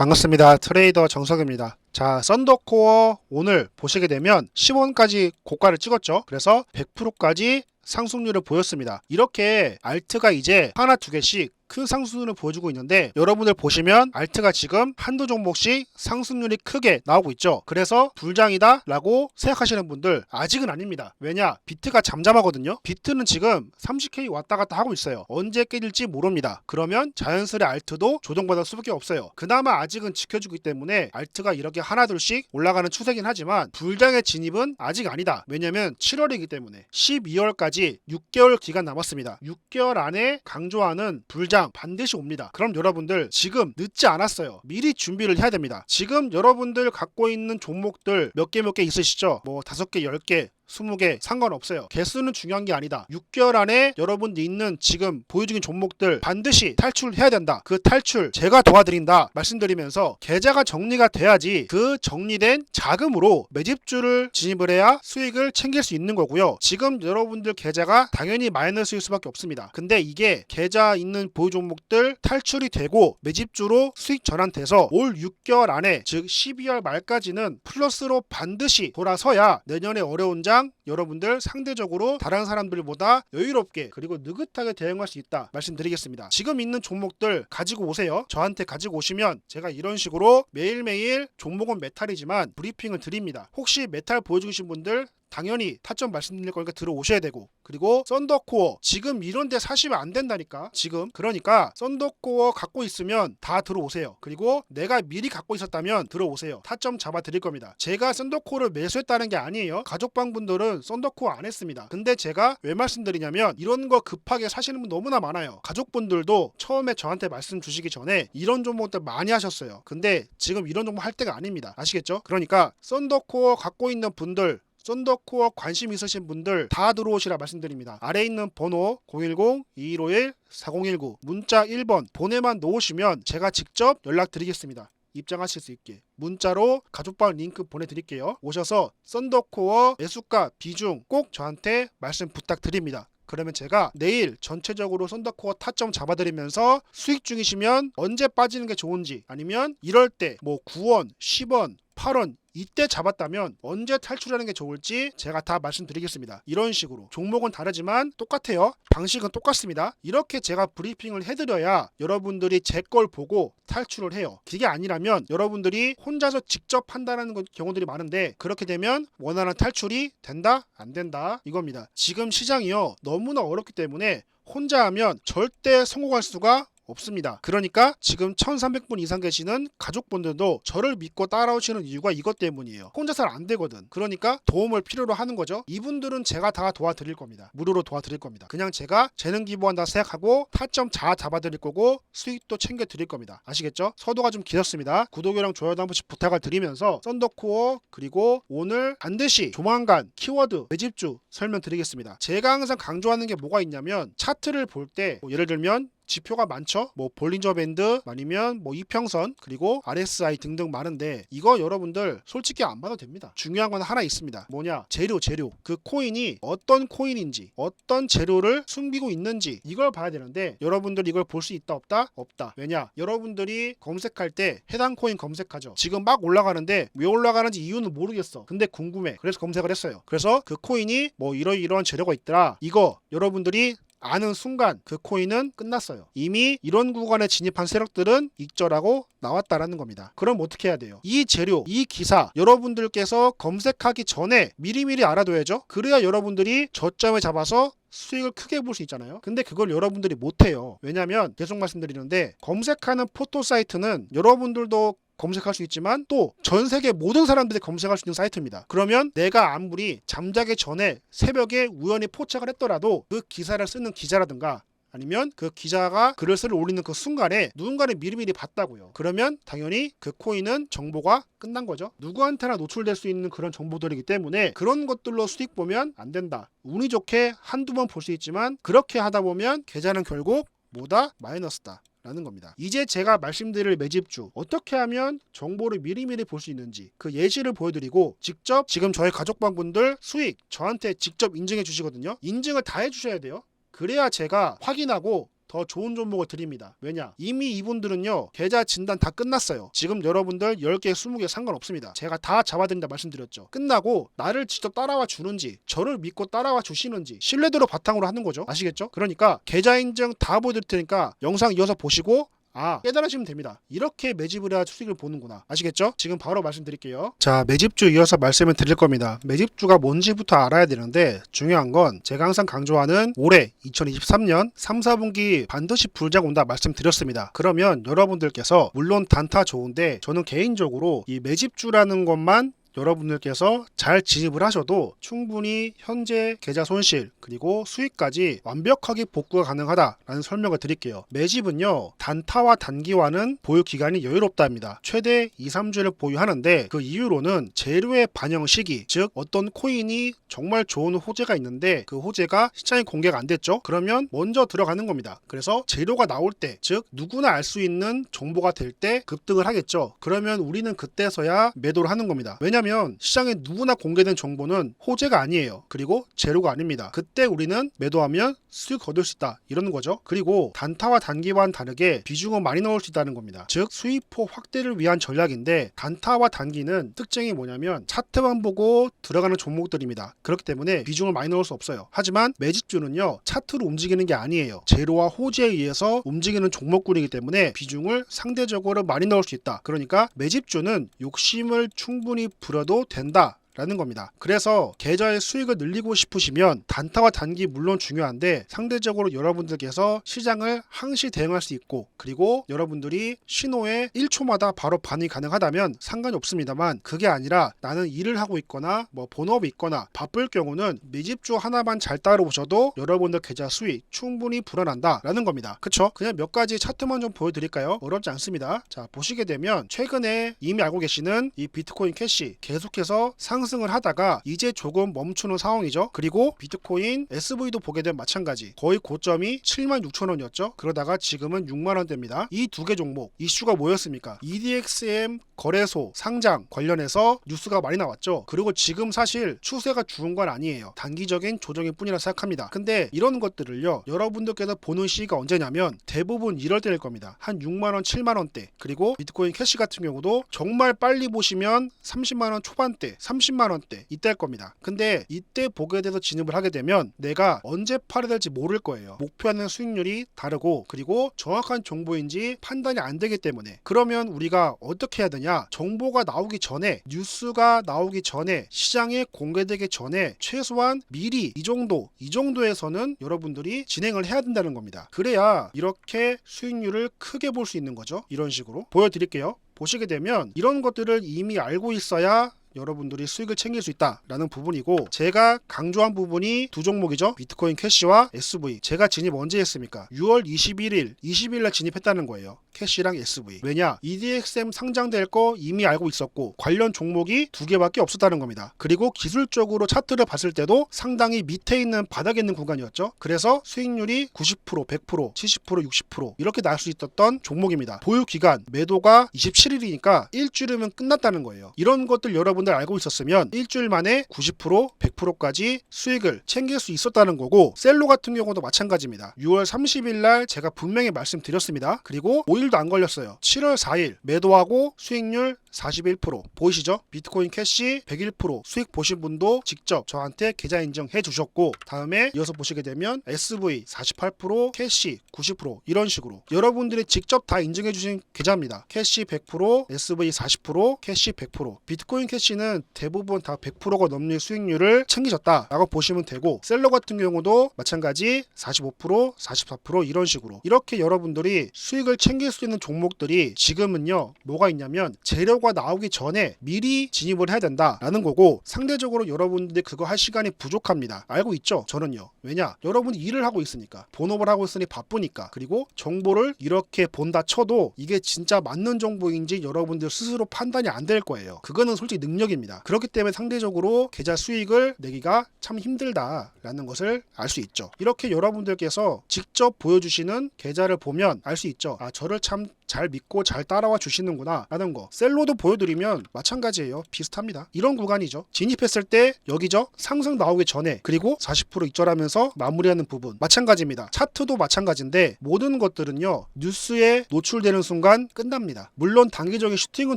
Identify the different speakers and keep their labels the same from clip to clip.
Speaker 1: 반갑습니다. 트레이더 정석입니다. 자, 썬더코어 오늘 보시게 되면 10원까지 고가를 찍었죠. 그래서 100%까지 상승률을 보였습니다. 이렇게 알트가 이제 하나 두 개씩 큰 상승률을 보여주고 있는데 여러분들 보시면 알트가 지금 한두 종목씩 상승률이 크게 나오고 있죠. 그래서 불장이다 라고 생각하시는 분들 아직은 아닙니다. 왜냐? 비트가 잠잠하거든요. 비트는 지금 30K 왔다 갔다 하고 있어요. 언제 깨질지 모릅니다. 그러면 자연스레 알트도 조정받을 수밖에 없어요. 그나마 아직은 지켜주기 때문에 알트가 이렇게 하나둘씩 올라가는 추세긴 하지만 불장의 진입은 아직 아니다. 왜냐면 7월이기 때문에 12월까지 6개월 기간 남았습니다. 6개월 안에 강조하는 불장 반드시 옵니다. 그럼 여러분들 지금 늦지 않았어요. 미리 준비를 해야 됩니다. 지금 여러분들 갖고 있는 종목들 몇 개 몇개 있으시죠? 뭐 다섯 개, 열 개, 20개 상관없어요. 개수는 중요한 게 아니다. 6개월 안에 여러분들 있는 지금 보유 중인 종목들 반드시 탈출해야 된다. 그 탈출 제가 도와드린다 말씀드리면서 계좌가 정리가 돼야지 그 정리된 자금으로 매집주를 진입을 해야 수익을 챙길 수 있는 거고요. 지금 여러분들 계좌가 당연히 마이너스일 수밖에 없습니다. 근데 이게 계좌 있는 보유 종목들 탈출이 되고 매집주로 수익 전환돼서 올 6개월 안에 즉 12월 말까지는 플러스로 반드시 돌아서야 내년에 어려운 장 여러분들 상대적으로 다른 사람들보다 여유롭게 그리고 느긋하게 대응할 수 있다 말씀드리겠습니다. 지금 있는 종목들 가지고 오세요. 저한테 가지고 오시면 제가 이런 식으로 매일매일 종목은 메탈이지만 브리핑을 드립니다. 혹시 메탈 보여주신 분들 당연히 타점 말씀드릴 거니까 들어오셔야 되고. 그리고 썬더코어 지금 이런 데 사시면 안 된다니까. 지금. 그러니까 썬더코어 갖고 있으면 다 들어오세요. 그리고 내가 미리 갖고 있었다면 들어오세요. 타점 잡아 드릴 겁니다. 제가 썬더코어를 매수했다는 게 아니에요. 가족방 분들은 썬더코어 안 했습니다. 근데 제가 왜 말씀드리냐면 이런 거 급하게 사시는 분 너무나 많아요. 가족분들도 처음에 저한테 말씀 주시기 전에 이런 종목들 많이 하셨어요. 근데 지금 이런 종목 할 때가 아닙니다. 아시겠죠? 그러니까 썬더코어 갖고 있는 분들 썬더코어 관심 있으신 분들 다 들어오시라 말씀드립니다. 아래 있는 번호 010-2151-4019 문자 1번 보내만 놓으시면 제가 직접 연락드리겠습니다. 입장하실 수 있게 문자로 가족방 링크 보내드릴게요. 오셔서 썬더코어 매수가 비중 꼭 저한테 말씀 부탁드립니다. 그러면 제가 내일 전체적으로 썬더코어 타점 잡아드리면서 수익 중이시면 언제 빠지는 게 좋은지 아니면 이럴 때 뭐 9원, 10원, 8원 이때 잡았다면 언제 탈출하는 게 좋을지 제가 다 말씀드리겠습니다. 이런 식으로 종목은 다르지만 똑같아요. 방식은 똑같습니다. 이렇게 제가 브리핑을 해드려야 여러분들이 제 걸 보고 탈출을 해요. 그게 아니라면 여러분들이 혼자서 직접 판단하는 것- 경우들이 많은데 그렇게 되면 원하는 탈출이 된다 안 된다 이겁니다. 지금 시장이요 너무나 어렵기 때문에 혼자 하면 절대 성공할 수가 없습니다. 그러니까 지금 1300분 이상 계시는 가족분들도 저를 믿고 따라오시는 이유가 이것 때문이에요. 혼자서는 안 되거든. 그러니까 도움을 필요로 하는 거죠. 이분들은 제가 다 도와드릴 겁니다. 무료로 도와드릴 겁니다. 그냥 제가 재능 기부한다 생각하고 타점 잘 잡아드릴 거고 수익도 챙겨드릴 겁니다. 아시겠죠? 서도가 좀 길었습니다. 구독이랑 좋아요도 한 번씩 부탁을 드리면서 썬더코어 그리고 오늘 반드시 조만간 키워드 매집주 설명드리겠습니다. 제가 항상 강조하는 게 뭐가 있냐면 차트를 볼때 예를 들면 지표가 많죠. 뭐 볼린저 밴드 아니면 뭐 이평선 그리고 RSI 등등 많은데 이거 여러분들 솔직히 안 봐도 됩니다. 중요한 건 하나 있습니다. 뭐냐? 재료 재료. 그 코인이 어떤 코인인지 어떤 재료를 숨기고 있는지 이걸 봐야 되는데 여러분들 이걸 볼 수 있다 없다? 없다. 왜냐? 여러분들이 검색할 때 해당 코인 검색하죠. 지금 막 올라가는데 왜 올라가는지 이유는 모르겠어. 근데 궁금해. 그래서 검색을 했어요. 그래서 그 코인이 뭐 이러이러한 재료가 있더라. 이거 여러분들이 아는 순간 그 코인은 끝났어요. 이미 이런 구간에 진입한 세력들은 익절하고 나왔다라는 겁니다. 그럼 어떻게 해야 돼요? 이 재료, 이 기사 여러분들께서 검색하기 전에 미리미리 알아둬야죠. 그래야 여러분들이 저점을 잡아서 수익을 크게 볼 수 있잖아요. 근데 그걸 여러분들이 못해요. 왜냐면 계속 말씀드리는데 검색하는 포토 사이트는 여러분들도 검색할 수 있지만 또 전 세계 모든 사람들이 검색할 수 있는 사이트입니다. 그러면 내가 아무리 잠자기 전에 새벽에 우연히 포착을 했더라도 그 기사를 쓰는 기자라든가 아니면 그 기자가 글을 쓰를 올리는 그 순간에 누군가는 미리미리 봤다고요. 그러면 당연히 그 코인은 정보가 끝난 거죠. 누구한테나 노출될 수 있는 그런 정보들이기 때문에 그런 것들로 수익 보면 안 된다. 운이 좋게 한두 번 볼 수 있지만 그렇게 하다 보면 계좌는 결국 뭐다? 마이너스다. 라는 겁니다. 이제 제가 말씀드릴 매집주 어떻게 하면 정보를 미리미리 볼 수 있는지 그 예시를 보여드리고 직접 지금 저희 가족방분들 수익 저한테 직접 인증해 주시거든요. 인증을 다 해주셔야 돼요. 그래야 제가 확인하고 더 좋은 종목을 드립니다. 왜냐? 이미 이분들은요 계좌 진단 다 끝났어요. 지금 여러분들 10개, 20개 상관없습니다. 제가 다 잡아드린다 말씀드렸죠. 끝나고 나를 직접 따라와 주는지 저를 믿고 따라와 주시는지 신뢰도를 바탕으로 하는 거죠. 아시겠죠? 그러니까 계좌 인증 다 보여드릴 테니까 영상 이어서 보시고 아 깨달으시면 됩니다. 이렇게 매집을 해야 수익을 보는구나. 아시겠죠? 지금 바로 말씀드릴게요. 자 매집주 이어서 말씀을 드릴 겁니다. 매집주가 뭔지부터 알아야 되는데 중요한 건 제가 항상 강조하는 올해 2023년 3, 4분기 반드시 불장 온다 말씀드렸습니다. 그러면 여러분들께서 물론 단타 좋은데 저는 개인적으로 이 매집주라는 것만 여러분들께서 잘 진입을 하셔도 충분히 현재 계좌 손실 그리고 수익까지 완벽하게 복구가 가능하다라는 설명을 드릴게요. 매집은요 단타와 단기와는 보유 기간이 여유롭답니다. 최대 2, 3주를 보유하는데 그 이유로는 재료의 반영 시기 즉 어떤 코인이 정말 좋은 호재가 있는데 그 호재가 시장에 공개가 안 됐죠. 그러면 먼저 들어가는 겁니다. 그래서 재료가 나올 때 즉 누구나 알 수 있는 정보가 될 때 급등을 하겠죠. 그러면 우리는 그때서야 매도를 하는 겁니다. 왜냐 하면 시장에 누구나 공개된 정보는 호재가 아니에요. 그리고 재료가 아닙니다. 그때 우리는 매도하면 수익 거둘 수 있다 이러는 거죠. 그리고 단타와 단기와는 다르게 비중은 많이 넣을 수 있다는 겁니다. 즉 수익포 확대를 위한 전략인데 단타와 단기는 특징이 뭐냐면 차트만 보고 들어가는 종목들입니다. 그렇기 때문에 비중을 많이 넣을 수 없어요. 하지만 매집주는요 차트로 움직이는 게 아니에요. 재료와 호재에 의해서 움직이는 종목군이기 때문에 비중을 상대적으로 많이 넣을 수 있다. 그러니까 매집주는 욕심을 충분히 부 려도 된다. 라는 겁니다. 그래서 계좌의 수익을 늘리고 싶으시면 단타와 단기 물론 중요한데 상대적으로 여러분들께서 시장을 항시 대응할 수 있고 그리고 여러분들이 신호에 1초마다 바로 반응이 가능하다면 상관이 없습니다만 그게 아니라 나는 일을 하고 있거나 뭐 본업이 있거나 바쁠 경우는 매집주 하나만 잘 따라오셔도 여러분들 계좌 수익 충분히 불어난다라는 겁니다. 그쵸? 그냥 몇 가지 차트만 좀 보여드릴까요? 어렵지 않습니다. 자 보시게 되면 최근에 이미 알고 계시는 이 비트코인 캐시 계속해서 상 승을 하다가 이제 조금 멈추는 상황이죠. 그리고 비트코인 SV도 보게 되면 마찬가지. 거의 고점이 7만 6천 원이었죠. 그러다가 지금은 6만 원대입니다. 이 두 개 종목 이슈가 뭐였습니까? EDXM 거래소 상장 관련해서 뉴스가 많이 나왔죠. 그리고 지금 사실 추세가 죽은 건 아니에요. 단기적인 조정일 뿐이라 생각합니다. 근데 이런 것들을요. 여러분들께서 보는 시기가 언제냐면 대부분 이럴 때일 겁니다. 한 6만 원, 7만 원대. 그리고 비트코인 캐시 같은 경우도 정말 빨리 보시면 30만 원 초반대, 30만 원대 이때일 겁니다. 근데 이때 보게 돼서 진입을 하게 되면 내가 언제 팔아야 될지 모를 거예요. 목표하는 수익률이 다르고 그리고 정확한 정보인지 판단이 안 되기 때문에 그러면 우리가 어떻게 해야 되냐? 정보가 나오기 전에 뉴스가 나오기 전에 시장에 공개되기 전에 최소한 미리 이 정도 이 정도에서는 여러분들이 진행을 해야 된다는 겁니다. 그래야 이렇게 수익률을 크게 볼 수 있는 거죠. 이런 식으로 보여드릴게요. 보시게 되면 이런 것들을 이미 알고 있어야 여러분들이 수익을 챙길 수 있다라는 부분이고 제가 강조한 부분이 두 종목이죠. 비트코인 캐시와 SV 제가 진입 언제 했습니까? 6월 21일 20일 날 진입했다는 거예요 캐시랑 SV 왜냐 EDXM 상장될 거 이미 알고 있었고 관련 종목이 두 개밖에 없었다는 겁니다. 그리고 기술적으로 차트를 봤을 때도 상당히 밑에 있는 바닥에 있는 구간이었죠. 그래서 수익률이 90% 100% 70% 60% 이렇게 날 수 있었던 종목입니다. 보유 기간 매도가 27일이니까 일주일이면 끝났다는 거예요. 이런 것들 여러분 여러분들 알고 있었으면 일주일 만에 90% 100%까지 수익을 챙길 수 있었다는 거고 셀로 같은 경우도 마찬가지입니다. 6월 30일 날 제가 분명히 말씀드렸습니다. 그리고 5일 도 안 걸렸어요. 7월 4일 매도하고 수익률 41% 보이시죠? 비트코인 캐시 101% 수익 보신 분도 직접 저한테 계좌 인증해 주셨고 다음에 이어서 보시게 되면 SV 48% 캐시 90% 이런 식으로 여러분들이 직접 다 인증해 주신 계좌입니다. 캐시 100% SV 40% 캐시 100% 비트코인 캐시는 대부분 다 100%가 넘는 수익률을 챙기셨다라고 보시면 되고 셀러 같은 경우도 마찬가지 45% 44% 이런 식으로 이렇게 여러분들이 수익을 챙길 수 있는 종목들이 지금은요 뭐가 있냐면 재료 가 나오기 전에 미리 진입을 해야 된다라는 거고 상대적으로 여러분들이 그거 할 시간이 부족합니다. 알고 있죠? 저는요. 왜냐? 여러분이 일을 하고 있으니까 본업을 하고 있으니 바쁘니까 그리고 정보를 이렇게 본다 쳐도 이게 진짜 맞는 정보인지 여러분들 스스로 판단이 안 될 거예요. 그거는 솔직히 능력입니다. 그렇기 때문에 상대적으로 계좌 수익을 내기가 참 힘들다라는 것을 알 수 있죠. 이렇게 여러분들께서 직접 보여주시는 계좌를 보면 알 수 있죠. 아 저를 참 잘 믿고 잘 따라와 주시는구나 라는 거. 셀로도 보여드리면 마찬가지예요. 비슷합니다. 이런 구간이죠. 진입했을 때 여기죠 상승 나오기 전에 그리고 40% 익절하면서 마무리하는 부분. 마찬가지입니다. 차트도 마찬가지인데 모든 것들은요 뉴스에 노출되는 순간 끝납니다. 물론 단기적인 슈팅은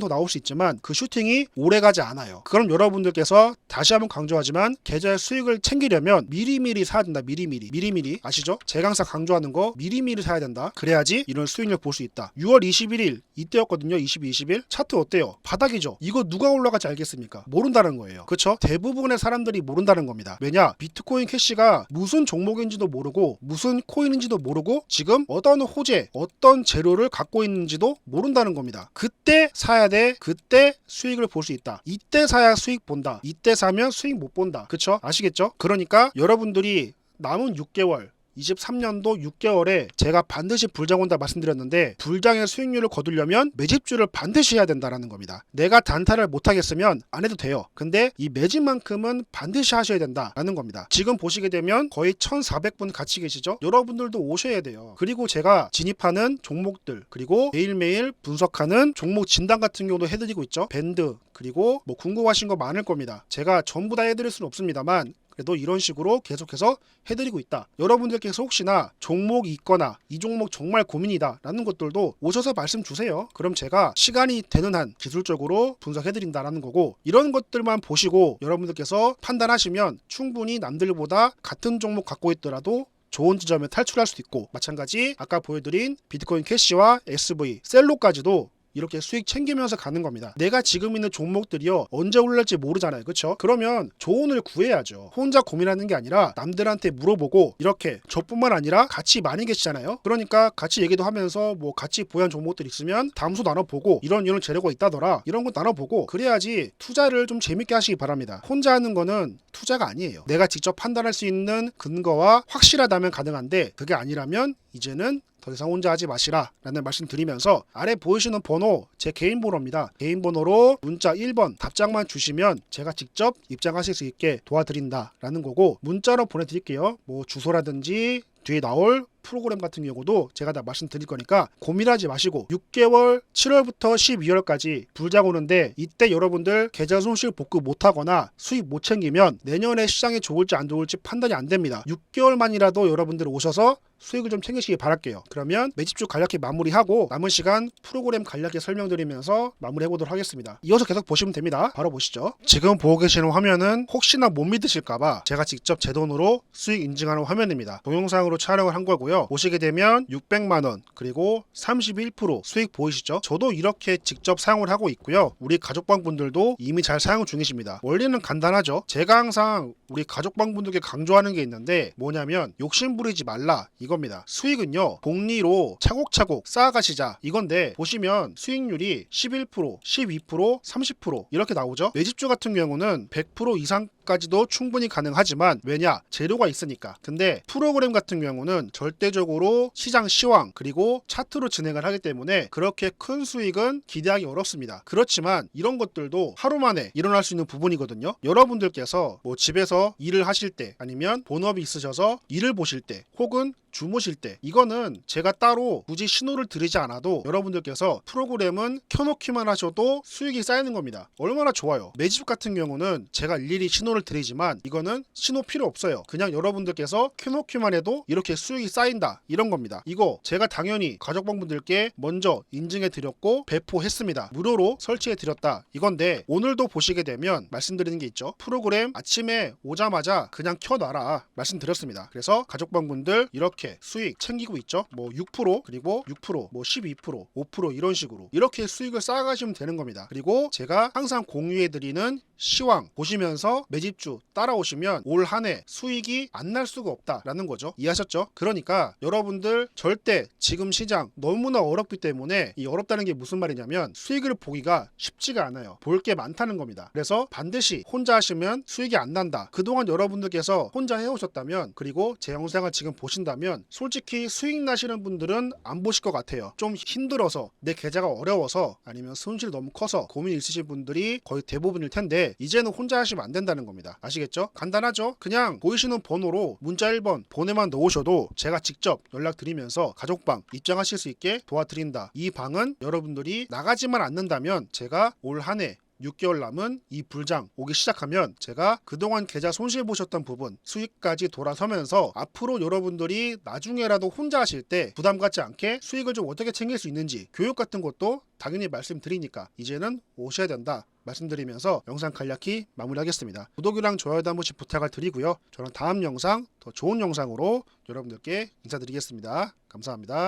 Speaker 1: 더 나올 수 있지만 그 슈팅이 오래가지 않아요. 그럼 여러분들께서 다시 한번 강조하지만 계좌의 수익을 챙기려면 미리미리 사야 된다. 미리미리. 미리미리. 아시죠? 항상 강조하는 거 미리미리 사야 된다. 그래야지 이런 수익률 볼 수 있다. 6월 21일 이때였거든요 22, 20일. 차트 어때요? 바닥이죠. 이거 누가 올라갈지 알겠습니까? 모른다는 거예요. 그쵸? 대부분의 사람들이 모른다는 겁니다. 왜냐? 비트코인 캐시가 무슨 종목인지도 모르고 무슨 코인인지도 모르고 지금 어떤 호재 어떤 재료를 갖고 있는지도 모른다는 겁니다. 그때 사야 돼. 그때 수익을 볼 수 있다. 이때 사야 수익 본다. 이때 사면 수익 못 본다. 그쵸? 아시겠죠? 그러니까 여러분들이 남은 6개월 23년도 6개월에 제가 반드시 불장 온다 말씀드렸는데 불장의 수익률을 거두려면 매집주를 반드시 해야 된다라는 겁니다. 내가 단타를 못 하겠으면 안 해도 돼요. 근데 이 매집만큼은 반드시 하셔야 된다라는 겁니다. 지금 보시게 되면 거의 1,400분 같이 계시죠? 여러분들도 오셔야 돼요. 그리고 제가 진입하는 종목들 그리고 매일매일 분석하는 종목 진단 같은 경우도 해드리고 있죠. 밴드 그리고 뭐 궁금하신 거 많을 겁니다. 제가 전부 다 해드릴 수는 없습니다만 그래도 이런 식으로 계속해서 해드리고 있다. 여러분들께서 혹시나 종목이 있거나 이 종목 정말 고민이다 라는 것들도 오셔서 말씀 주세요. 그럼 제가 시간이 되는 한 기술적으로 분석해드린다라는 거고 이런 것들만 보시고 여러분들께서 판단하시면 충분히 남들보다 같은 종목 갖고 있더라도 좋은 지점에 탈출할 수도 있고 마찬가지 아까 보여드린 비트코인 캐시와 SV 셀로까지도 이렇게 수익 챙기면서 가는 겁니다. 내가 지금 있는 종목들이요 언제 올랄지 모르잖아요, 그렇죠? 그러면 조언을 구해야죠. 혼자 고민하는 게 아니라 남들한테 물어보고 이렇게 저뿐만 아니라 같이 많이 계시잖아요. 그러니까 같이 얘기도 하면서 뭐 같이 보유한 종목들 있으면 담소 나눠보고 이런 이런 재료가 있다더라 이런 거 나눠보고 그래야지 투자를 좀 재밌게 하시기 바랍니다. 혼자 하는 거는 투자가 아니에요. 내가 직접 판단할 수 있는 근거와 확실하다면 가능한데 그게 아니라면 이제는 더 이상 혼자 하지 마시라 라는 말씀 드리면서 아래 보이시는 번호 제 개인 번호입니다. 개인 번호로 문자 1번 답장만 주시면 제가 직접 입장하실 수 있게 도와드린다 라는 거고 문자로 보내드릴게요. 뭐 주소라든지 뒤에 나올 프로그램 같은 경우도 제가 다 말씀드릴 거니까 고민하지 마시고 6개월 7월부터 12월까지 불장 오는데 이때 여러분들 계좌 손실 복구 못하거나 수익 못 챙기면 내년에 시장이 좋을지 안 좋을지 판단이 안 됩니다. 6개월만이라도 여러분들 오셔서 수익을 좀 챙기시기 바랄게요. 그러면 매집주 간략히 마무리하고 남은 시간 프로그램 간략히 설명드리면서 마무리해보도록 하겠습니다. 이어서 계속 보시면 됩니다. 바로 보시죠. 지금 보고 계시는 화면은 혹시나 못 믿으실까봐 제가 직접 제 돈으로 수익 인증하는 화면입니다. 동영상으로 촬영을 한 거고요. 보시게 되면 600만 원 그리고 31% 수익 보이시죠? 저도 이렇게 직접 사용을 하고 있고요. 우리 가족방 분들도 이미 잘 사용 중이십니다. 원리는 간단하죠. 제가 항상 우리 가족방 분들께 강조하는 게 있는데 뭐냐면 욕심 부리지 말라 이겁니다. 수익은요 복리로 차곡차곡 쌓아가시자 이건데 보시면 수익률이 11%, 12%, 30% 이렇게 나오죠. 매집주 같은 경우는 100% 이상 까지도 충분히 가능하지만 왜냐 재료가 있으니까. 근데 프로그램 같은 경우는 절대적으로 시장 시황 그리고 차트로 진행을 하기 때문에 그렇게 큰 수익은 기대하기 어렵습니다. 그렇지만 이런 것들도 하루 만에 일어날 수 있는 부분이거든요. 여러분들께서 뭐 집에서 일을 하실 때 아니면 본업이 있으셔서 일을 보실 때 혹은 주무실 때. 이거는 제가 따로 굳이 신호를 드리지 않아도 여러분들께서 프로그램은 켜놓기만 하셔도 수익이 쌓이는 겁니다. 얼마나 좋아요. 매집 같은 경우는 제가 일일이 신호를 드리지만 이거는 신호 필요 없어요. 그냥 여러분들께서 켜놓기만 해도 이렇게 수익이 쌓인다. 이런 겁니다. 이거 제가 당연히 가족방분들께 먼저 인증해 드렸고 배포했습니다. 무료로 설치해 드렸다. 이건데 오늘도 보시게 되면 말씀드리는 게 있죠. 프로그램 아침에 오자마자 그냥 켜놔라 말씀드렸습니다. 그래서 가족방분들 이렇게 수익 챙기고 있죠? 뭐 6% 그리고 6%뭐 12% 5% 이런 식으로 이렇게 수익을 쌓아가시면 되는 겁니다. 그리고 제가 항상 공유해 드리는 시황 보시면서 매집주 따라오시면 올 한 해 수익이 안 날 수가 없다라는 거죠. 이해하셨죠? 그러니까 여러분들 절대 지금 시장 너무나 어렵기 때문에 이 어렵다는 게 무슨 말이냐면 수익을 보기가 쉽지가 않아요. 볼 게 많다는 겁니다. 그래서 반드시 혼자 하시면 수익이 안 난다. 그동안 여러분들께서 혼자 해오셨다면 그리고 제 영상을 지금 보신다면 솔직히 수익 나시는 분들은 안 보실 것 같아요. 좀 힘들어서 내 계좌가 어려워서 아니면 손실이 너무 커서 고민 있으신 분들이 거의 대부분일 텐데 때 이제는 혼자 하시면 안 된다는 겁니다. 아시겠죠? 간단하죠? 그냥 보이시는 번호로 문자 1번 보내만 넣으셔도 제가 직접 연락드리면서 가족방 입장하실 수 있게 도와드린다. 이 방은 여러분들이 나가지만 않는다면 제가 올 한해 6개월 남은 이 불장 오기 시작하면 제가 그동안 계좌 손실 보셨던 부분 수익까지 돌아서면서 앞으로 여러분들이 나중에라도 혼자 하실 때 부담 갖지 않게 수익을 좀 어떻게 챙길 수 있는지 교육 같은 것도 당연히 말씀드리니까 이제는 오셔야 된다 말씀드리면서 영상 간략히 마무리하겠습니다. 구독이랑 좋아요도 한 번씩 부탁을 드리고요. 저는 다음 영상 더 좋은 영상으로 여러분들께 인사드리겠습니다. 감사합니다.